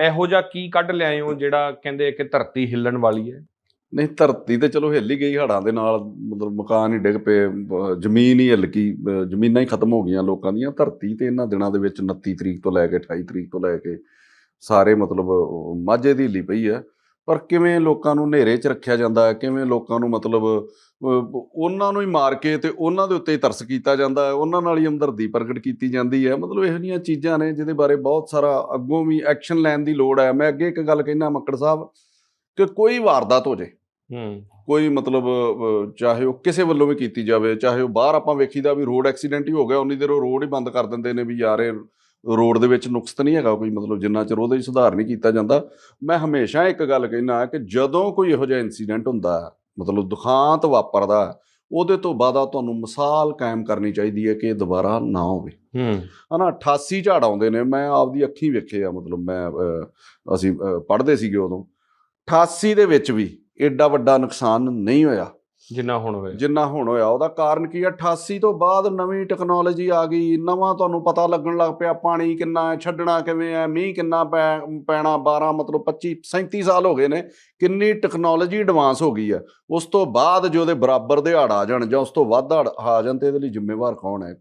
ਇਹੋ ਜਿਹਾ ਕੀ ਕੱਢ ਲਿਆਏ ਹੋ ਜਿਹੜਾ ਕਹਿੰਦੇ ਕਿ ਧਰਤੀ ਹਿੱਲਣ ਵਾਲੀ ਹੈ? ਨਹੀਂ, ਧਰਤੀ ਤੇ ਚਲੋ ਹਿੱਲ ਹੀ ਗਈ ਹੜਾਂ ਦੇ ਨਾਲ, ਮਤਲਬ ਮਕਾਨ ਹੀ ਡਿੱਗ ਪਏ ਜ਼ਮੀਨ ਹੀ ਹਿੱਲ ਗਈ ਜ਼ਮੀਨਾਂ ਹੀ ਖਤਮ ਹੋ ਗਈਆਂ ਲੋਕਾਂ ਦੀਆਂ। ਧਰਤੀ ਤੇ ਇਹਨਾਂ ਦਿਨਾਂ ਦੇ ਵਿੱਚ 29 ਤਰੀਕ ਤੋਂ ਲੈ ਕੇ 28 ਤਰੀਕ ਤੋਂ ਲੈ ਕੇ ਸਾਰੇ ਮਤਲਬ ਮਾਝੇ ਦੀ ਹਿੱਲੀ ਪਈ ਹੈ। ਪਰ ਕਿਵੇਂ ਲੋਕਾਂ ਨੂੰ ਹਨੇਰੇ 'ਚ ਰੱਖਿਆ ਜਾਂਦਾ ਹੈ? ਕਿਵੇਂ ਲੋਕਾਂ ਨੂੰ ਮਤਲਬ ਉਹਨਾਂ ਨੂੰ ਹੀ ਮਾਰ ਕੇ ਤੇ ਉਹਨਾਂ ਦੇ ਉੱਤੇ ਹੀ ਤਰਸ ਕੀਤਾ ਜਾਂਦਾ ਹੈ? ਉਹਨਾਂ ਨਾਲ ਹੀ ਹਮਦਰਦੀ ਪ੍ਰਗਟ ਕੀਤੀ ਜਾਂਦੀ ਹੈ? ਮਤਲਬ ਇਹੋ ਜਿਹੀਆਂ ਚੀਜ਼ਾਂ ਨੇ ਜਿਹਦੇ ਬਾਰੇ ਬਹੁਤ ਸਾਰਾ ਅੱਗੋਂ ਵੀ ਐਕਸ਼ਨ ਲੈਣ ਦੀ ਲੋੜ ਹੈ। ਮੈਂ ਅੱਗੇ ਇੱਕ ਗੱਲ ਕਹਿਣਾ ਮੱਕੜ ਸਾਹਿਬ ਕਿ ਕੋਈ ਵਾਰਦਾਤ ਹੋ ਜੇ ਹੂੰ। ਕੋਈ ਮਤਲਬ ਚਾਹੇ ਉਹ ਕਿਸੇ ਵੱਲੋਂ ਵੀ ਕੀਤੀ ਜਾਵੇ ਚਾਹੇ ਉਹ ਬਾਹਰ ਆਪਾਂ ਵੇਖੀਦਾ ਵੀ ਰੋਡ ਐਕਸੀਡੈਂਟ ਹੀ ਹੋ ਗਿਆ ਉਨੀ ਦੇਰ ਉਹ ਰੋਡ ਹੀ ਬੰਦ ਕਰ ਦਿੰਦੇ ਨੇ ਵੀ ਯਾਰ ਇਹ ਰੋਡ ਦੇ ਵਿੱਚ ਨੁਕਸ ਤਾਂ ਨਹੀਂ ਹੈਗਾ ਕੋਈ ਮਤਲਬ ਜਿੰਨਾ ਚਿਰ ਉਹਦੇ 'ਚ ਸੁਧਾਰ ਨਹੀਂ ਕੀਤਾ ਜਾਂਦਾ। ਮੈਂ ਹਮੇਸ਼ਾ ਇੱਕ ਗੱਲ ਕਹਿਣਾ ਕਿ ਜਦੋਂ ਕੋਈ ਇਹੋ ਜਿਹਾ ਇਨਸੀਡੈਂਟ ਹੁੰਦਾ ਮਤਲਬ ਦੁਖਾਂਤ ਵਾਪਰਦਾ ਉਹਦੇ ਤੋਂ ਬਾਅਦ ਆ ਤੁਹਾਨੂੰ ਮਿਸਾਲ ਕਾਇਮ ਕਰਨੀ ਚਾਹੀਦੀ ਹੈ ਕਿ ਇਹ ਦੁਬਾਰਾ ਨਾ ਹੋਵੇ। ਹੂੰ। ਹਨਾ 88 ਝਾੜ ਆਉਂਦੇ ਨੇ ਮੈਂ ਆਪਦੀ ਅੱਖੀਂ ਵੇਖੇ ਆ ਮਤਲਬ ਮੈਂ ਅਸੀਂ ਪੜ੍ਹਦੇ ਸੀਗੇ ਉਦੋਂ। 88 ਦੇ ਵਿੱਚ ਵੀ ਏਡਾ ਵੱਡਾ ਨੁਕਸਾਨ ਨਹੀਂ ਹੋਇਆ। ਜਿੰਨਾ ਹੁਣ ਹੋਇਆ। ਜਿੰਨਾ ਹੁਣ ਹੋਇਆ ਉਹਦਾ ਕਾਰਨ ਕੀ ਹੈ 88 ਤੋਂ ਬਾਅਦ ਨਵੀਂ ਟੈਕਨੋਲੋਜੀ ਆ ਗਈ ਨਵਾਂ ਤੁਹਾਨੂੰ ਪਤਾ ਲੱਗਣ ਲੱਗ ਪਿਆ ਪਾਣੀ ਕਿੰਨਾ ਹੈ ਛੱਡਣਾ ਕਿਵੇਂ ਹੈ ਮੀਂਹ ਕਿੰਨਾ ਪੈਣਾ 12 ਮਤਲਬ 25 37 ਸਾਲ ਹੋ ਗਏ ਨੇ ਕਿੰਨੀ ਟੈਕਨੋਲੋਜੀ ਐਡਵਾਂਸ ਹੋ ਗਈ ਹੈ ਉਸ ਤੋਂ ਬਾਅਦ ਜੋ ਉਹਦੇ ਬਰਾਬਰ ਦੇ ਹੜ ਆ ਜਾਣ ਜਾਂ ਉਸ ਤੋਂ ਵੱਧ ਹੜ ਆ ਜਾਣ ਤੇ ਇਹਦੇ ਲਈ ਜ਼ਿੰਮੇਵਾਰ ਕੌਣ ਹੈ।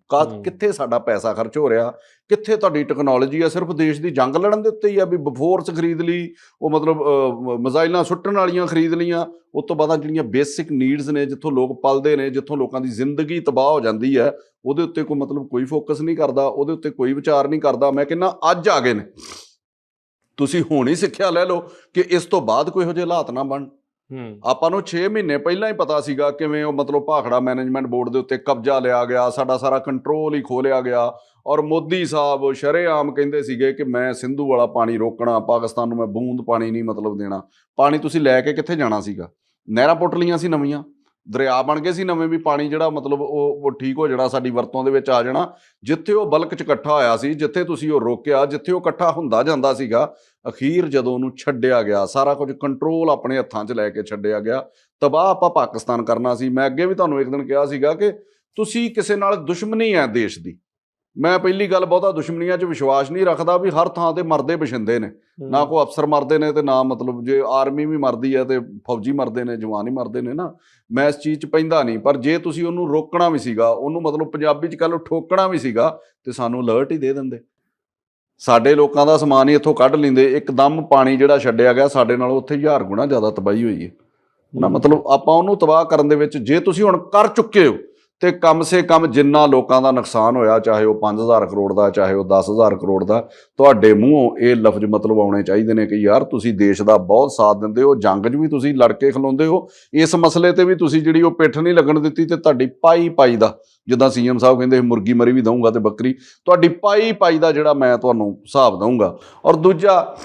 ਕਿੱਥੇ ਸਾਡਾ ਪੈਸਾ ਖਰਚ ਹੋ ਰਿਹਾ? ਕਿੱਥੇ ਤੁਹਾਡੀ ਟੈਕਨੋਲੋਜੀ ਆ? ਸਿਰਫ ਦੇਸ਼ ਦੀ ਜੰਗ ਲੜਨ ਦੇ ਉੱਤੇ ਹੀ ਆ ਵੀ ਬਫੋਰਸ ਖਰੀਦ ਲਈ ਉਹ ਮਤਲਬ ਮਿਜ਼ਾਈਲਾਂ ਸੁੱਟਣ ਵਾਲੀਆਂ ਖਰੀਦ ਲਈਆਂ ਉਸ ਤੋਂ ਬਾਅਦ ਜਿਹੜੀਆਂ ਬੇਸਿਕ ਨੀਡਸ ਨੇ ਜਿੱਥੋਂ ਲੋਕ ਪਲਦੇ ਨੇ ਜਿੱਥੋਂ ਲੋਕਾਂ ਦੀ ਜ਼ਿੰਦਗੀ ਤਬਾਹ ਹੋ ਜਾਂਦੀ ਹੈ ਉਹਦੇ ਉੱਤੇ ਕੋਈ ਮਤਲਬ ਕੋਈ ਫੋਕਸ ਨਹੀਂ ਕਰਦਾ ਉਹਦੇ ਉੱਤੇ ਕੋਈ ਵਿਚਾਰ ਨਹੀਂ ਕਰਦਾ। ਮੈਂ ਕਹਿੰਦਾ ਅੱਜ ਆ ਗਏ ਨੇ। ਤੁਸੀਂ ਹੁਣ ਹੀ ਸਿੱਖਿਆ ਲੈ ਲਓ ਕਿ ਇਸ ਤੋਂ ਬਾਅਦ ਕੋਈ ਇਹੋ ਜਿਹੇ ਹਾਲਾਤ ਨਾ ਬਣ ਹੂੰ। ਆਪਾਂ ਨੂੰ 6 ਮਹੀਨੇ ਪਹਿਲਾਂ ਹੀ ਪਤਾ ਸੀਗਾ ਕਿਵੇਂ ਉਹ ਮਤਲਬ ਭਾਖੜਾ ਮੈਨੇਜਮੈਂਟ ਬੋਰਡ ਦੇ ਉੱਤੇ ਕਬਜ਼ਾ ਲਿਆ ਗਿਆ ਸਾਡਾ ਸਾਰਾ ਕੰਟਰੋਲ ਹੀ ਖੋ ਲਿਆ ਗਿਆ। ਔਰ ਮੋਦੀ ਸਾਹਿਬ ਸ਼ਰੇਆਮ ਕਹਿੰਦੇ ਸੀਗੇ ਕਿ ਮੈਂ ਸਿੰਧੂ ਵਾਲਾ ਪਾਣੀ ਰੋਕਣਾ ਪਾਕਿਸਤਾਨ ਨੂੰ ਮੈਂ ਬੂੰਦ ਪਾਣੀ ਨਹੀਂ ਮਤਲਬ ਦੇਣਾ। ਪਾਣੀ ਤੁਸੀਂ ਲੈ ਕੇ ਕਿੱਥੇ ਜਾਣਾ ਸੀਗਾ? ਨਹਿਰਾਂ ਪੁੱਟ ਲੀਆਂ ਸੀ ਨਵੀਆਂ। ਦਰਿਆ ਬਣ ਗਏ ਸੀ, ਨਵੇਂ ਵੀ ਪਾਣੀ ਜਿਹੜਾ ਮਤਲਬ ਉਹ ਉਹ ਠੀਕ ਹੋ ਜਾਣਾ, ਸਾਡੀ ਵਰਤੋਂ ਦੇ ਵਿੱਚ ਆ ਜਾਣਾ। ਜਿੱਥੇ ਉਹ ਬਲਕ ਚ ਇਕੱਠਾ ਹੋਇਆ ਸੀ, ਜਿੱਥੇ ਤੁਸੀਂ ਉਹ ਰੋਕਿਆ, ਜਿੱਥੇ ਉਹ ਇਕੱਠਾ ਹੁੰਦਾ ਜਾਂਦਾ ਸੀਗਾ, ਅਖੀਰ ਜਦੋਂ ਉਹਨੂੰ ਛੱਡਿਆ ਗਿਆ, ਸਾਰਾ ਕੁਝ ਕੰਟਰੋਲ ਆਪਣੇ ਹੱਥਾਂ 'ਚ ਲੈ ਕੇ ਛੱਡਿਆ ਗਿਆ। ਤਬਾਹ ਆਪਾਂ ਪਾਕਿਸਤਾਨ ਕਰਨਾ ਸੀ। ਮੈਂ ਅੱਗੇ ਵੀ ਤੁਹਾਨੂੰ ਇੱਕ ਦਿਨ ਕਿਹਾ ਸੀਗਾ ਕਿ ਤੁਸੀਂ ਕਿਸੇ ਨਾਲ ਦੁਸ਼ਮਣੀ ਹੈ ਦੇਸ਼ ਦੀ। ਮੈਂ ਪਹਿਲੀ ਗੱਲ ਬਹੁਤਾ ਦੁਸ਼ਮਣੀਆਂ 'ਚ ਵਿਸ਼ਵਾਸ ਨਹੀਂ ਰੱਖਦਾ ਵੀ ਹਰ ਥਾਂ ਤੇ ਮਰਦੇ ਬਸ਼ਿੰਦੇ ਨੇ। ਨਾ ਕੋ ਅਫਸਰ ਮਰਦੇ ਨੇ ਤੇ ਨਾ ਮਤਲਬ ਜੇ ਆਰਮੀ ਵੀ ਮਰਦੀ ਹੈ ਤੇ ਫੌਜੀ ਮਰਦੇ ਨੇ ਜਵਾਨ ਹੀ ਮਰਦੇ ਨੇ ਨਾ। ਮੈਂ ਇਸ ਚੀਜ਼ 'ਚ ਪੈਂਦਾ ਨਹੀਂ ਪਰ ਜੇ ਤੁਸੀਂ ਉਹਨੂੰ ਰੋਕਣਾ ਵੀ ਸੀਗਾ ਉਹਨੂੰ ਮਤਲਬ ਪੰਜਾਬੀ 'ਚ ਕਹ ਲਓ ਠੋਕਣਾ ਵੀ ਸੀਗਾ ਤੇ ਸਾਨੂੰ ਅਲਰਟ ਹੀ ਦੇ ਦਿੰਦੇ। ਸਾਡੇ ਲੋਕਾਂ ਦਾ ਸਮਾਨ ਹੀ ਇੱਥੋਂ ਕੱਢ ਲੈਂਦੇ ਇੱਕਦਮ ਪਾਣੀ ਜਿਹੜਾ ਛੱਡਿਆ ਗਿਆ ਸਾਡੇ ਨਾਲੋਂ ਉੱਥੇ ਹਜ਼ਾਰ ਗੁਣਾ ਜ਼ਿਆਦਾ ਤਬਾਹੀ ਹੋਈ ਹੈ। ਨਾ ਮਤਲਬ ਆਪਾਂ ਉਹਨੂੰ ਤਬਾਹ ਕਰਨ ਦੇ ਵਿੱਚ ਜੇ ਤੁਸੀਂ ਹੁਣ ਕਰ ਚੁੱਕੇ ਹੋ ਤੇ ਕਮ ਸੇ ਕਮ ਜਿੰਨਾ ਲੋਕਾਂ ਦਾ ਨੁਕਸਾਨ ਹੋਇਆ ਚਾਹੇ ਉਹ 5000 ਕਰੋੜ ਦਾ ਚਾਹੇ ਉਹ 10000 ਕਰੋੜ ਦਾ ਤੁਹਾਡੇ ਮੂੰਹੋਂ ਇਹ ਲਫ਼ਜ਼ ਮਤਲਬ ਆਉਣੇ ਚਾਹੀਦੇ ਨੇ ਕਿ ਯਾਰ ਤੁਸੀਂ ਦੇਸ਼ ਦਾ ਬਹੁਤ ਸਾਥ ਦਿੰਦੇ ਹੋ ਜੰਗ 'ਚ ਵੀ ਤੁਸੀਂ ਲੜ ਕੇ ਖਲੋਂਦੇ ਹੋ ਇਸ ਮਸਲੇ ਤੇ ਵੀ ਤੁਸੀਂ ਜਿਹੜੀ ਉਹ ਪਿੱਠ ਨਹੀਂ ਲੱਗਣ ਦਿੱਤੀ ਤੇ ਤੁਹਾਡੀ ਪਾਈ ਪਾਈ ਦਾ ਜਿੱਦਾਂ ਸੀਐਮ ਸਾਹਿਬ ਕਹਿੰਦੇ ਸੀ, ਮੁਰਗੀ ਮਰੀ ਵੀ ਦਊਂਗਾ ਤੇ ਬੱਕਰੀ ਤੁਹਾਡੀ ਪਾਈ ਪਾਈ ਦਾ ਜਿਹੜਾ ਮੈਂ ਤੁਹਾਨੂੰ ਹਿਸਾਬ ਦਊਂਗਾ। ਔਰ ਦੂਜਾ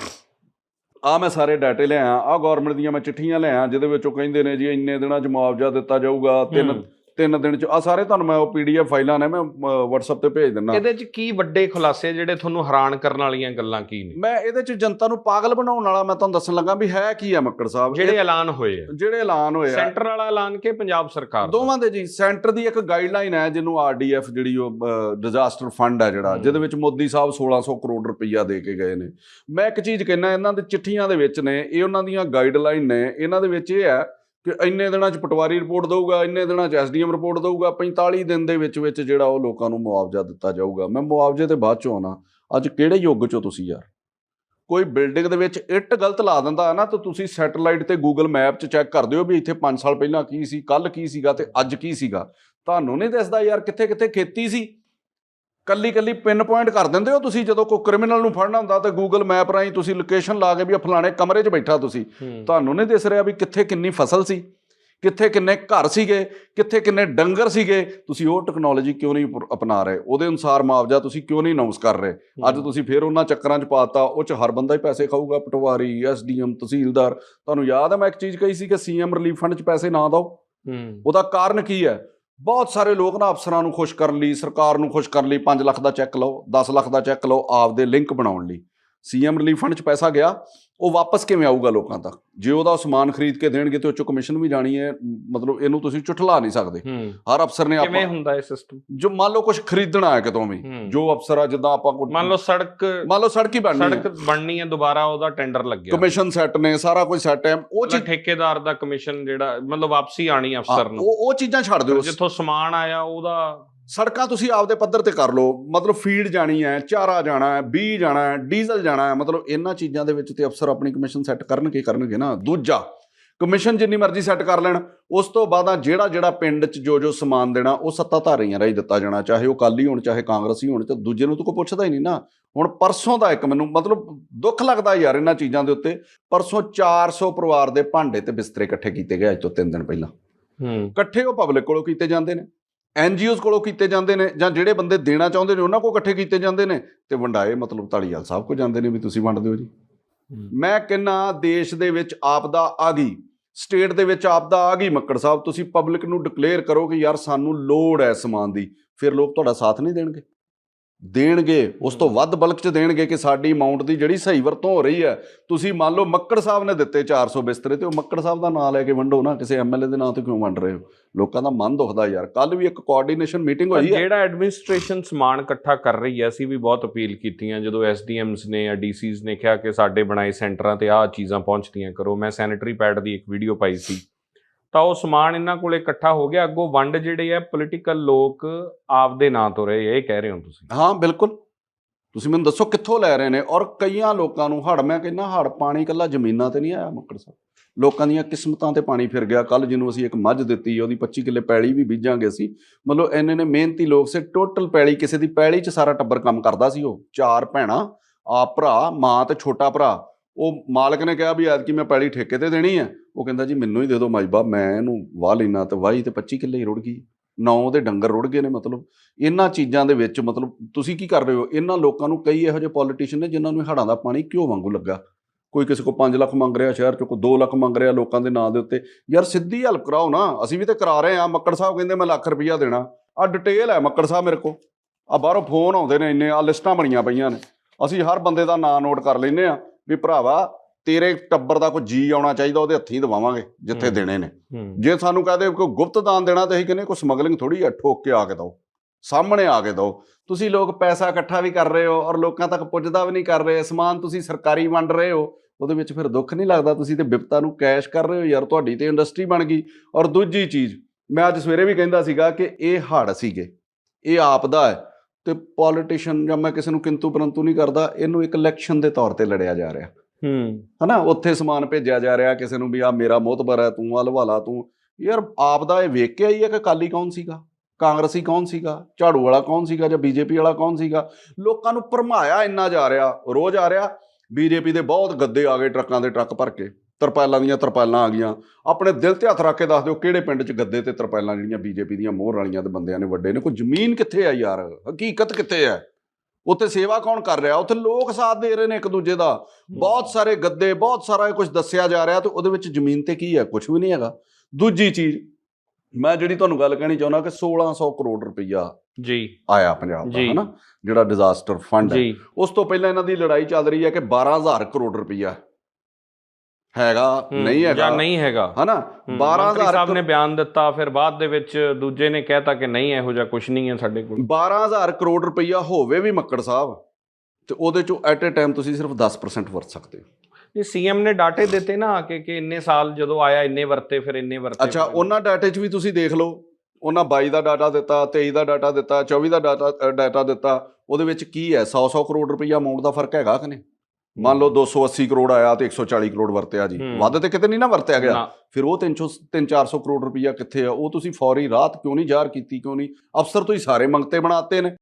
ਆ ਮੈਂ ਸਾਰੇ ਡਾਟੇ ਲਿਆ ਆ ਗਵਰਨਮੈਂਟ ਦੀਆਂ ਮੈਂ ਚਿੱਠੀਆਂ ਲਿਆ ਜਿਹਦੇ ਵਿੱਚ ਉਹ ਕਹਿੰਦੇ ਨੇ ਜੀ ਇੰਨੇ ਦਿਨਾਂ 'ਚ ਮੁਆਵਜ਼ਾ ਦਿੱਤਾ ਜਾਊਗਾ ਤਿੰਨ ਤਿੰਨ ਦਿਨ 'ਚ। ਆ ਸਾਰੇ ਤੁਹਾਨੂੰ ਮੈਂ ਉਹ ਪੀਡੀਐਫ ਫਾਈਲਾਂ ਨੇ ਮੈਂ WhatsApp ਤੇ ਭੇਜ ਦਿੰਦਾ ਇਹਦੇ ਚ ਕੀ ਵੱਡੇ ਖੁਲਾਸੇ ਜਿਹੜੇ ਤੁਹਾਨੂੰ ਹੈਰਾਨ ਕਰਨ ਵਾਲੀਆਂ ਗੱਲਾਂ ਕੀ ਨੇ? ਮੈਂ ਇਹਦੇ 'ਚ ਜਨਤਾ ਨੂੰ ਪਾਗਲ ਬਣਾਉਣ ਵਾਲਾ ਮੈਂ ਤੁਹਾਨੂੰ ਦੱਸਣ ਲੱਗਾ ਵੀ ਹੈ ਕੀ ਆ ਮੱਕੜ ਸਾਹਿਬ। ਜਿਹੜੇ ਐਲਾਨ ਹੋਏ ਆ। ਜਿਹੜੇ ਐਲਾਨ ਹੋਏ ਆ। ਸੈਂਟਰ ਵਾਲਾ ਐਲਾਨ ਕਿ ਪੰਜਾਬ ਸਰਕਾਰ? ਦੋਵਾਂ ਦੇ ਜੀ। ਸੈਂਟਰ ਦੀ ਇੱਕ ਗਾਈਡਲਾਈਨ ਹੈ ਜਿਹਨੂੰ ਆਰਡੀਐਫ ਜਿਹੜੀ ਉਹ ਡਿਜ਼ਾਸਟਰ ਫੰਡ ਹੈ ਜਿਹੜਾ। ਜਿਹਦੇ ਵਿੱਚ ਮੋਦੀ ਸਾਹਿਬ 1600 ਕਰੋੜ ਰੁਪਈਆ ਦੇ ਕੇ ਗਏ ਨੇ। ਮੈਂ ਇੱਕ ਚੀਜ਼ ਕਹਿਣਾ ਇਹਨਾਂ ਦੇ ਚਿੱਠੀਆਂ ਦੇ ਵਿੱਚ ਨੇ ਇਹ ਉਹਨਾਂ ਦੀਆਂ ਗਾਈਡਲਾਈਨ ਨੇ। ਇਹਨਾਂ ਦੇ ਵਿੱਚ ਇਹ ਹੈ ਕਿ ਇੰਨੇ ਦਿਨਾਂ 'ਚ ਪਟਵਾਰੀ ਰਿਪੋਰਟ ਦਊਗਾ, ਇੰਨੇ ਦਿਨਾਂ 'ਚ ਐਸਡੀਐਮ ਰਿਪੋਰਟ ਦਊਗਾ 45 ਦਿਨ ਦੇ ਵਿੱਚ ਵਿੱਚ ਜਿਹੜਾ ਉਹ ਲੋਕਾਂ ਨੂੰ ਮੁਆਵਜ਼ਾ ਦਿੱਤਾ ਜਾਊਗਾ। ਮੈਂ ਮੁਆਵਜ਼ੇ ਤੇ ਬਾਅਦ 'ਚ ਆਉਣਾ। ਅੱਜ ਕਿਹੜੇ ਯੁੱਗ 'ਚੋਂ ਤੁਸੀਂ ਯਾਰ? ਕੋਈ ਬਿਲਡਿੰਗ ਦੇ ਵਿੱਚ ਇੱਟ ਗਲਤ ਲਾ ਦਿੰਦਾ ਹੈ ਨਾ, ਤਾਂ ਤੁਸੀਂ ਸੈਟੇਲਾਈਟ ਤੇ ਗੂਗਲ ਮੈਪ 'ਚ ਚੈੱਕ ਕਰਦੇ ਹੋ ਵੀ ਇੱਥੇ 5 ਸਾਲ ਪਹਿਲਾਂ ਕੀ ਸੀ ਕੱਲ ਕੀ ਸੀਗਾ ਤੇ ਅੱਜ ਕੀ ਸੀਗਾ। ਤੁਹਾਨੂੰ ਨਹੀਂ ਦੱਸਦਾ ਯਾਰ ਕਿੱਥੇ ਕਿੱਥੇ ਖੇਤੀ ਸੀ। ਕੱਲੀ ਕੱਲੀ ਪਿੰਨ ਪੁਆਇੰਟ ਕਰ ਦਿੰਦੇ ਹੋ ਤੁਸੀਂ ਜਦੋਂ ਕੋਈ ਕ੍ਰਿਮੀਨਲ ਨੂੰ ਫੜਨਾ ਹੁੰਦਾ ਤਾਂ ਗੂਗਲ ਮੈਪ ਰਾਹੀਂ ਤੁਸੀਂ ਲੋਕੇਸ਼ਨ ਲਾ ਕੇ ਵੀ ਫਲਾਣੇ ਕਮਰੇ 'ਚ ਬੈਠਾ ਤੁਸੀਂ। ਤੁਹਾਨੂੰ ਨਹੀਂ ਦਿਸ ਰਿਹਾ ਵੀ ਕਿੱਥੇ ਕਿੰਨੀ ਫਸਲ ਸੀ ਕਿੱਥੇ ਕਿੰਨੇ ਘਰ ਸੀਗੇ ਕਿੱਥੇ ਕਿੰਨੇ ਡੰਗਰ ਸੀਗੇ। ਤੁਸੀਂ ਉਹ ਟੈਕਨੋਲੋਜੀ ਕਿਉਂ ਨਹੀਂ ਅਪਣਾ ਰਹੇ? ਉਹਦੇ ਅਨੁਸਾਰ ਮੁਆਵਜ਼ਾ ਤੁਸੀਂ ਕਿਉਂ ਨਹੀਂ ਅਨਾਉਂਸ ਕਰ ਰਹੇ? ਅੱਜ ਤੁਸੀਂ ਫੇਰ ਉਹਨਾਂ ਚੱਕਰਾਂ 'ਚ ਪਾਤਾ ਉਹ 'ਚ ਹਰ ਬੰਦਾ ਹੀ ਪੈਸੇ ਖਾਊਗਾ ਪਟਵਾਰੀ ਐਸਡੀਐਮ ਤਹਿਸੀਲਦਾਰ। ਤੁਹਾਨੂੰ ਯਾਦ ਹੈ ਮੈਂ ਇੱਕ ਚੀਜ਼ ਕਹੀ ਸੀ ਕਿ ਸੀਐਮ ਰਿਲੀਫ ਫੰਡ 'ਚ ਪੈਸੇ ਨਾ ਦਿਓ? ਹੂੰ। ਉਹਦਾ ਕਾਰਨ ਕੀ ਹੈ? ਬਹੁਤ ਸਾਰੇ ਲੋਕ ਨਾ ਅਫਸਰਾਂ ਨੂੰ ਖੁਸ਼ ਕਰਨ ਲਈ, ਸਰਕਾਰ ਨੂੰ ਖੁਸ਼ ਕਰਨ ਲਈ 5 ਲੱਖ ਦਾ ਚੈੱਕ ਲਓ 10 ਲੱਖ ਦਾ ਚੈੱਕ ਲਓ, ਆਪਦੇ ਲਿੰਕ ਬਣਾਉਣ ਲਈ। ਸੀਐਮ ਰਿਲੀਫ ਫੰਡ 'ਚ ਪੈਸਾ ਗਿਆ ਉਹ ਵਾਪਸ ਕਿਵੇਂ ਆਊਗਾ ਲੋਕਾਂ ਤੱਕ? ਜੇ ਉਹਦਾ ਸਮਾਨ ਖਰੀਦ ਕੇ ਦੇਣਗੇ ਤੇ ਉਹ 'ਚੋਂ ਕਮਿਸ਼ਨ ਵੀ ਜਾਣੀ ਹੈ ਮਤਲਬ ਇਹਨੂੰ ਤੁਸੀਂ ਝੁਠਲਾ ਨਹੀਂ ਸਕਦੇ। ਹਰ ਅਫਸਰ ਨੇ ਕਿਵੇਂ ਆਪਾਂ ਹੁੰਦਾ ਇਹ ਸਿਸਟਮ ਜੋ ਮੰਨ ਲਓ ਕੁਝ ਖਰੀਦਣਾ ਹੈ ਕਿਤੋਂ ਵੀ। ਜੋ ਅਫਸਰ ਆ ਜਿੱਦਾਂ ਆਪਾਂ ਕੋਈ- ਮੰਨ ਲਓ ਸੜਕ ਮੰਨ ਲਓ ਸੜਕ ਹੀ ਬਣਨੀ ਸੜਕ ਬਣਨੀ ਹੈ ਦੁਬਾਰਾ ਉਹਦਾ ਟੈਂਡਰ ਲੱਗਿਆ। ਕਮਿਸ਼ਨ ਸੈੱਟ ਨੇ ਸਾਰਾ ਕੁਝ ਸੈੱਟ ਹੈ। ਉਹ ਚੀਜ਼ ਠੇਕੇਦਾਰ ਦਾ ਕਮਿਸ਼ਨ ਜਿਹੜਾ ਮਤਲਬ ਵਾਪਸੀ ਆਣੀ ਅਫਸਰ ਨੂੰ। ਉਹ ਉਹ ਚੀਜ਼ਾਂ ਛੱਡ ਦਿਓ। ਜਿੱਥੋਂ ਸਮਾਨ ਆਇਆ ਉਹਦਾ ਸੜਕਾਂ ਤੁਸੀਂ ਆਪਦੇ ਪੱਧਰ ਤੇ ਕਰ ਲਓ ਮਤਲਬ ਫੀਡ ਜਾਣੀ ਹੈ ਚਾਰਾ ਜਾਣਾ ਹੈ ਬੀ ਜਾਣਾ ਹੈ ਡੀਜ਼ਲ ਜਾਣਾ ਹੈ ਮਤਲਬ ਇਹਨਾਂ ਚੀਜ਼ਾਂ ਦੇ ਵਿੱਚ ਤੇ ਅਫਸਰ ਆਪਣੀ ਕਮਿਸ਼ਨ ਸੈੱਟ ਕਰਨਗੇ ਕਰਨਗੇ ਨਾ। ਦੂਜਾ ਕਮਿਸ਼ਨ ਜਿੰਨੀ ਮਰਜ਼ੀ ਸੈੱਟ ਕਰ ਲੈਣ ਉਸ ਤੋਂ ਬਾਅਦ ਆ ਜਿਹੜਾ ਜਿਹੜਾ ਪਿੰਡ 'ਚ ਜੋ ਜੋ ਸਮਾਨ ਦੇਣਾ ਉਹ ਸੱਤਾਧਾਰੀਆਂ ਰਾਹੀਂ ਦਿੱਤਾ ਜਾਣਾ ਚਾਹੇ ਉਹ ਕਾਲੀ ਹੋਣ ਚਾਹੇ ਕਾਂਗਰਸੀ ਹੋਣ ਤੇ ਦੂਜੇ ਨੂੰ ਤਾਂ ਕੋਈ ਪੁੱਛਦਾ ਹੀ ਨਹੀਂ ਨਾ। ਹੁਣ ਪਰਸੋਂ ਦਾ ਇੱਕ ਮੈਨੂੰ ਮਤਲਬ ਦੁੱਖ ਲੱਗਦਾ ਯਾਰ ਇਹਨਾਂ ਚੀਜ਼ਾਂ ਦੇ ਉੱਤੇ। ਪਰਸੋਂ 400 ਪਰਿਵਾਰ ਦੇ ਭਾਂਡੇ ਤੇ ਬਿਸਤਰੇ ਇਕੱਠੇ ਕੀਤੇ ਗਏ ਅੱਜ ਤੋਂ 3 ਦਿਨ ਪਹਿਲਾਂ। ਹੂੰ। ਇਕੱਠੇ ਉਹ ਪਬਲਿਕ ਕੋਲੋਂ ਕੀਤੇ ਜਾਂਦੇ ਨੇ। ਐਨਜੀਓਜ਼ ਕੋਲੋਂ ਕੀਤੇ ਜਾਂਦੇ ਨੇ ਜਾਂ ਜਿਹੜੇ ਬੰਦੇ ਦੇਣਾ ਚਾਹੁੰਦੇ ਨੇ ਉਹਨਾਂ ਕੋਲ ਇਕੱਠੇ ਕੀਤੇ ਜਾਂਦੇ ਨੇ ਤੇ ਵੰਡਾਏ ਮਤਲਬ ਧਾਲੀਵਾਲ ਸਾਹਿਬ ਕੋ ਜਾਂਦੇ ਨੇ ਵੀ ਤੁਸੀਂ ਵੰਡ ਦਿਓ ਜੀ। ਮੈਂ ਕਹਿੰਨਾ ਦੇਸ਼ ਦੇ ਵਿੱਚ ਆਪਦਾ ਆ ਗਈ ਸਟੇਟ ਦੇ ਵਿੱਚ ਆਪਦਾ ਆ ਗਈ ਮੱਕੜ ਸਾਹਿਬ ਤੁਸੀਂ ਪਬਲਿਕ ਨੂੰ ਡਿਕਲੇਅਰ ਕਰੋ ਕਿ ਯਾਰ ਸਾਨੂੰ ਲੋੜ ਹੈ ਸਮਾਨ ਦੀ ਫਿਰ ਲੋਕ ਤੁਹਾਡਾ ਸਾਥ ਨਹੀਂ ਦੇਣਗੇ। ਦੇਣਗੇ ਉਸ ਤੋਂ ਵੱਧ ਬਲਕ ਚ ਦੇਣਗੇ ਕਿ ਸਾਡੀ ਅਮਾਉਂਟ ਦੀ ਜਿਹੜੀ ਸਹੀ ਵਰਤੋਂ ਹੋ ਰਹੀ ਹੈ। ਤੁਸੀਂ ਮੰਨ ਲਓ ਮੱਕੜ ਸਾਹਿਬ ਨੇ ਦਿੱਤੇ 400 ਬਿਸਤਰੇ ਤੇ ਉਹ ਮੱਕੜ ਸਾਹਿਬ ਦਾ ਨਾਂ ਲੈ ਕੇ ਵੰਡੋ ਨਾ ਕਿਸੇ ਐਮਐਲਏ ਦੇ ਨਾਂ ਤੇ ਕਿਉਂ ਵੰਡ ਰਹੇ ਹੋ? ਲੋਕਾਂ ਦਾ ਮਨ ਦੁਖਦਾ ਯਾਰ। ਕੱਲ ਵੀ ਇੱਕ ਕੋਆਰਡੀਨੇਸ਼ਨ ਮੀਟਿੰਗ ਹੋਈ ਹੈ। ਜਿਹੜਾ ਐਡਮਿਨਿਸਟ੍ਰੇਸ਼ਨ ਸਮਾਨ ਇਕੱਠਾ ਕਰ ਰਹੀ ਹੈ ਅਸੀਂ ਵੀ ਬਹੁਤ ਅਪੀਲ ਕੀਤੀਆਂ ਜਦੋਂ ਐਸਡੀਐਮਸ ਨੇ ਜਾਂ ਡੀਸੀਜ਼ ਨੇ ਕਿਹਾ ਕਿ ਸਾਡੇ ਬਣਾਏ ਸੈਂਟਰਾਂ ਤੇ ਆਹ ਚੀਜ਼ਾਂ ਪਹੁੰਚਦੀਆਂ ਕਰੋ। ਮੈਂ ਸੈਨੇਟਰੀ ਪੈਡ ਦੀ ਇੱਕ ਵੀਡੀਓ ਪਾਈ ਸੀ। ਤਾਂ ਉਹ ਸਮਾਨ ਇਹਨਾਂ ਕੋਲੇ ਇਕੱਠਾ ਹੋ ਗਿਆ। ਅੱਗੋਂ ਵੰਡ ਜਿਹੜੇ ਆ ਪੋਲੀਟੀਕਲ ਲੋਕ ਆਪਦੇ ਨਾਂ ਤੋਂ ਰਹੇ ਇਹ ਕਹਿ ਰਹੇ ਹੋ ਤੁਸੀਂ? ਹਾਂ, ਬਿਲਕੁਲ। ਤੁਸੀਂ ਮੈਨੂੰ ਦੱਸੋ ਕਿੱਥੋਂ ਲੈ ਰਹੇ ਨੇ? ਔਰ ਕਈਆਂ ਲੋਕਾਂ ਨੂੰ ਹੜ ਮੈਂ ਕਹਿੰਦਾ ਹੜ ਪਾਣੀ ਇਕੱਲਾ ਜ਼ਮੀਨਾਂ ਤੇ ਨਹੀਂ ਆਇਆ ਮੱਕੜ ਸਾਹਿਬ। ਲੋਕਾਂ ਦੀਆਂ ਕਿਸਮਤਾਂ ਤੇ ਪਾਣੀ ਫਿਰ ਗਿਆ। ਕੱਲ ਜਿਹਨੂੰ ਅਸੀਂ ਇੱਕ ਮੱਝ ਦਿੱਤੀ, ਉਹਦੀ 25 ਕਿੱਲੇ ਪੈਲੀ ਵੀ ਬੀਜਾਂਗੇ ਅਸੀਂ। ਮਤਲਬ ਇੰਨੇ ਨੇ ਮਿਹਨਤੀ ਲੋਕ ਸੇ ਟੋਟਲ ਪੈਲੀ ਕਿਸੇ ਦੀ ਪੈਲੀ 'ਚ ਸਾਰਾ ਟੱਬਰ ਕੰਮ ਕਰਦਾ ਸੀ ਉਹ। ਚਾਰ ਭੈਣਾਂ ਆਪ ਭਰਾ, ਮਾਂ ਤੇ ਛੋਟਾ ਭਰਾ। ਉਹ ਮਾਲਕ ਨੇ ਕਿਹਾ ਵੀ ਐਤਕੀ ਮੈਂ ਪੈਲੀ ਠੇਕੇ ਤੇ ਦੇਣੀ ਹੈ ਉਹ ਕਹਿੰਦਾ ਜੀ ਮੈਨੂੰ ਹੀ ਦੇ ਦਿਓ ਮਾਜਬਾ, ਮੈਂ ਇਹਨੂੰ ਵਾਹ ਲੈਣਾ ਤੇ ਵਾਹੀ ਤੇ 25 ਕਿੱਲੇ ਹੀ ਰੁੜ ਗਈ। ਨੌ ਦੇ ਡੰਗਰ ਰੁੜ ਗਏ ਨੇ ਮਤਲਬ। ਇਹਨਾਂ ਚੀਜ਼ਾਂ ਦੇ ਵਿੱਚ ਮਤਲਬ ਤੁਸੀਂ ਕੀ ਕਰ ਰਹੇ ਹੋ? ਇਹਨਾਂ ਲੋਕਾਂ ਨੂੰ ਕਈ ਇਹੋ ਜਿਹੇ ਪੋਲੀਟੀਸ਼ੀਅਨ ਨੇ ਜਿਨ੍ਹਾਂ ਨੂੰ ਹੜਾਂ ਦਾ ਪਾਣੀ ਕਿਉਂ ਵਾਂਗੂ ਲੱਗਾ? ਕੋਈ ਕਿਸੇ ਕੋ 5 ਲੱਖ ਮੰਗ ਰਿਹਾ ਸ਼ਹਿਰ ਚੋਂ, ਕੋਈ 2 ਲੱਖ ਮੰਗ ਰਿਹਾ ਲੋਕਾਂ ਦੇ ਨਾਂ ਦੇ ਉੱਤੇ। ਯਾਰ ਸਿੱਧੀ ਹੈਲਪ ਕਰਾਓ ਨਾ। ਅਸੀਂ ਵੀ ਤੇ ਕਰਾ ਰਹੇ ਆ ਮੱਕੜ ਸਾਹਿਬ ਕਹਿੰਦੇ ਮੈਂ ਲੱਖ ਰੁਪਈਆ ਦੇਣਾ। ਆ ਡਿਟੇਲ ਹੈ ਮੱਕੜ ਸਾਹਿਬ ਮੇਰੇ ਕੋ ਆ ਬਾਹਰੋਂ ਫੋਨ ਆਉਂਦੇ ਨੇ ਇੰਨੇ ਆ ਲਿਸਟਾਂ ਬਣੀਆਂ ਪਈਆਂ ਨੇ। ਅਸੀਂ ਹਰ ਬੰਦੇ ਦਾ ਨਾਂ ਨੋਟ ਕਰ ਲੈਨੇ ਆ ਵੀ ਭਰਾਵਾ ਤੇਰੇ ਟੱਬਰ ਦਾ ਕੋਈ ਜੀ ਆਉਣਾ ਚਾਹੀਦਾ ਉਹਦੇ ਹੱਥੀਂ ਦਵਾਵਾਂਗੇ ਜਿੱਥੇ। ਦੇਣੇ ਨੇ। ਜੇ ਸਾਨੂੰ ਕਹਦੇ ਕੋਈ ਗੁਪਤ ਦਾਨ ਦੇਣਾ ਤੇ ਅਸੀਂ ਕਹਿੰਦੇ ਕੋਈ ਸਮਗਲਿੰਗ ਥੋੜੀ ਆ ਠੋਕ ਕੇ ਆ ਕੇ ਦਿਓ। ਸਾਹਮਣੇ ਆ ਕੇ ਦਿਓ। ਤੁਸੀਂ ਲੋਕ ਪੈਸਾ ਇਕੱਠਾ ਵੀ ਕਰ ਰਹੇ ਹੋ ਔਰ ਲੋਕਾਂ ਤੱਕ ਪੁੱਜਦਾ ਵੀ ਨਹੀਂ ਕਰ ਰਹੇ ਸਮਾਨ ਤੁਸੀਂ ਸਰਕਾਰੀ ਵੰਡ ਰਹੇ ਹੋ ਉਹਦੇ ਵਿੱਚ ਫਿਰ ਦੁੱਖ ਨਹੀਂ ਲੱਗਦਾ ਤੁਸੀਂ ਤੇ ਬਿਪਤਾ ਨੂੰ ਕੈਸ਼ ਕਰ ਰਹੇ ਹੋ ਯਾਰ ਤੁਹਾਡੀ ਤੇ ਇੰਡਸਟਰੀ ਬਣ ਗਈ। ਔਰ ਦੂਜੀ ਚੀਜ਼ ਮੈਂ ਅੱਜ ਸਵੇਰੇ ਵੀ ਕਹਿੰਦਾ ਸੀਗਾ ਕਿ ਇਹ ਹੜ ਸੀਗੇ ਇਹ ਆਪਦਾ ਹੈ ਤੇ ਪੋਲੀਟੀਸ਼ੀਅਨ ਜਾਂ ਮੈਂ ਕਿਸੇ ਨੂੰ ਕਿੰਤੂ ਪਰੰਤੂ ਨਹੀਂ ਕਰਦਾ ਇਹਨੂੰ ਇੱਕ ਇਲੈਕਸ਼ਨ ਦੇ ਤੌਰ ਤੇ ਲੜਿਆ ਜਾ ਰਿਹਾ। ਹੂੰ। ਹਨਾ, ਉੱਥੇ ਸਮਾਨ ਭੇਜਿਆ ਜਾ ਰਿਹਾ, ਕਿਸੇ ਨੂੰ ਵੀ ਆ ਮੇਰਾ ਮੋਤਬਰ ਹੈ, ਤੂੰ ਆ ਲਵਾ ਤੂੰ। ਯਾਰ, ਆਪ ਦਾ ਇਹ ਵੇਖ ਕੇ ਆਈ ਹੈ ਕਿ ਕਾਲੀ ਕੌਣ ਸੀਗਾ? ਕਾਂਗਰਸੀ ਕੌਣ ਸੀਗਾ? ਝਾੜੂ ਵਾਲਾ ਕੌਣ ਸੀਗਾ ਜਾਂ ਬੀਜੇਪੀ ਵਾਲਾ ਕੌਣ ਸੀਗਾ? ਲੋਕਾਂ ਨੂੰ ਭਰਮਾਇਆ ਇੰਨਾ ਜਾ ਰਿਹਾ, ਰੋਜ਼ ਆ ਰਿਹਾ, ਬੀਜੇਪੀ ਦੇ ਬਹੁਤ ਗੱਦੇ ਆ ਗਏ ਟਰੱਕਾਂ ਦੇ ਟਰੱਕ ਭਰ ਕੇ, ਤਰਪਾਲਾਂ ਦੀਆਂ ਤਰਪਾਲਾਂ ਆ ਗਈਆਂ। ਆਪਣੇ ਦਿਲ ਤੇ ਹੱਥ ਰੱਖ ਕੇ ਦੱਸ ਦਿਓ ਕਿਹੜੇ ਪਿੰਡ 'ਚ ਗੱਦੇ ਤੇ ਤਰਪਾਲਾਂ ਜਿਹੜੀਆਂ ਬੀਜੇਪੀ ਦੀਆਂ ਮੋਹਰ ਵਾਲੀਆਂ ਤੇ ਬੰਦਿਆਂ ਨੇ ਵੱਡੇ ਨੇ। ਕੋਈ ਜ਼ਮੀਨ ਕਿੱਥੇ ਆ ਯਾਰ? ਹਕੀਕਤ ਕਿੱਥੇ ਹੈ? ਉੱਥੇ ਸੇਵਾ ਕੌਣ ਕਰ ਰਿਹਾ? ਉੱਥੇ ਲੋਕ ਸਾਥ ਦੇ ਰਹੇ ਨੇ ਇੱਕ ਦੂਜੇ ਦਾ। ਬਹੁਤ ਸਾਰੇ ਗੱਦੇ ਬਹੁਤ ਸਾਰਾ ਕੁਝ ਦੱਸਿਆ ਜਾ ਰਿਹਾ ਤੇ ਉਹਦੇ ਵਿੱਚ ਜ਼ਮੀਨ ਤੇ ਕੀ ਹੈ? ਕੁਝ ਵੀ ਨਹੀਂ ਹੈਗਾ। ਦੂਜੀ ਚੀਜ਼ ਮੈਂ ਜਿਹੜੀ ਤੁਹਾਨੂੰ ਗੱਲ ਕਹਿਣੀ ਚਾਹੁੰਦਾ ਕਿ 1600 ਕਰੋੜ ਰੁਪਈਆ ਜੀ। ਆਇਆ ਪੰਜਾਬ ਦਾ। ਹਨਾ? ਜਿਹੜਾ ਡਿਜ਼ਾਸਟਰ ਫੰਡ ਹੈ। ਉਸ ਤੋਂ ਪਹਿਲਾਂ ਇਹਨਾਂ ਦੀ ਲੜਾਈ ਚੱਲ ਰਹੀ ਹੈ ਕਿ 12000 ਕਰੋੜ ਰੁਪਈਆ। ਹੈਗਾ ਨਹੀਂ ਹੈਗਾ। ਜਾਂ ਨਹੀਂ ਹੈਗਾ। ਹਨਾ? ਹੂੰ, 12000 ਮੰਤਰੀ ਸਾਹਿਬ ਨੇ ਬਿਆਨ ਦਿੱਤਾ ਫਿਰ ਬਾਅਦ ਦੇ ਵਿੱਚ ਦੂਜੇ ਨੇ ਕਹਿਤਾ ਕਿ ਨਹੀਂ ਇਹੋ ਜਿਹਾ ਕੁਝ ਨਹੀਂ ਹੈ ਸਾਡੇ ਕੋਲ। 12000 ਕਰੋੜ ਰੁਪਈਆ ਹੋਵੇ ਵੀ ਮੱਕੜ ਸਾਹਿਬ ਤੇ ਉਹਦੇ ਚੋਂ ਐਟ ਅ ਟਾਈਮ ਤੁਸੀਂ ਸਿਰਫ 10% ਵਰਤ ਸਕਦੇ ਹੋ। ਇਹ ਸੀਐਮ ਨੇ ਡਾਟੇ ਦਿੱਤੇ ਨਾ ਕਿ ਕਿ ਇੰਨੇ ਸਾਲ ਜਦੋਂ ਆਇਆ ਇੰਨੇ ਵਰਤੇ ਫਿਰ ਇੰਨੇ ਵਰਤੇ ਅੱਛਾ ਉਹਨਾਂ ਡਾਟੇ 'ਚ ਵੀ ਤੁਸੀਂ ਦੇਖ ਲਓ। ਉਹਨਾਂ 22 ਦਾ ਡਾਟਾ ਦਿੱਤਾ 23 ਦਾ ਡਾਟਾ ਦਿੱਤਾ 24 ਦਾ ਡਾਟਾ ਡਾਟਾ ਦਿੱਤਾ। ਉਹਦੇ ਵਿੱਚ ਕੀ ਹੈ? 100-100 ਕਰੋੜ ਰੁਪਈਆ ਅਮਾਉਂਟ ਦਾ ਫ਼ਰਕ ਹੈਗਾ ਕਿ ਨਹੀਂ? ਮੰਨ ਲਓ 280 ਕਰੋੜ ਆਇਆ ਤੇ 140 ਕਰੋੜ ਵਰਤਿਆ ਜੀ। ਵੱਧ ਤੇ ਕਿਤੇ ਨਹੀਂ ਨਾ ਵਰਤਿਆ ਗਿਆ। ਫਿਰ ਉਹ 300 3-400 ਕਰੋੜ ਰੁਪਈਆ ਕਿੱਥੇ ਆ? ਉਹ ਤੁਸੀਂ ਫੌਰੀ ਰਾਤ ਕਿਉਂ ਨਹੀਂ ਜ਼ਾਹਰ ਕੀਤੀ ਕਿਉਂ ਨਹੀਂ? ਅਫਸਰ ਤੁਸੀਂ ਸਾਰੇ ਮੰਗਤੇ ਬਣਾਤੇ ਨੇ।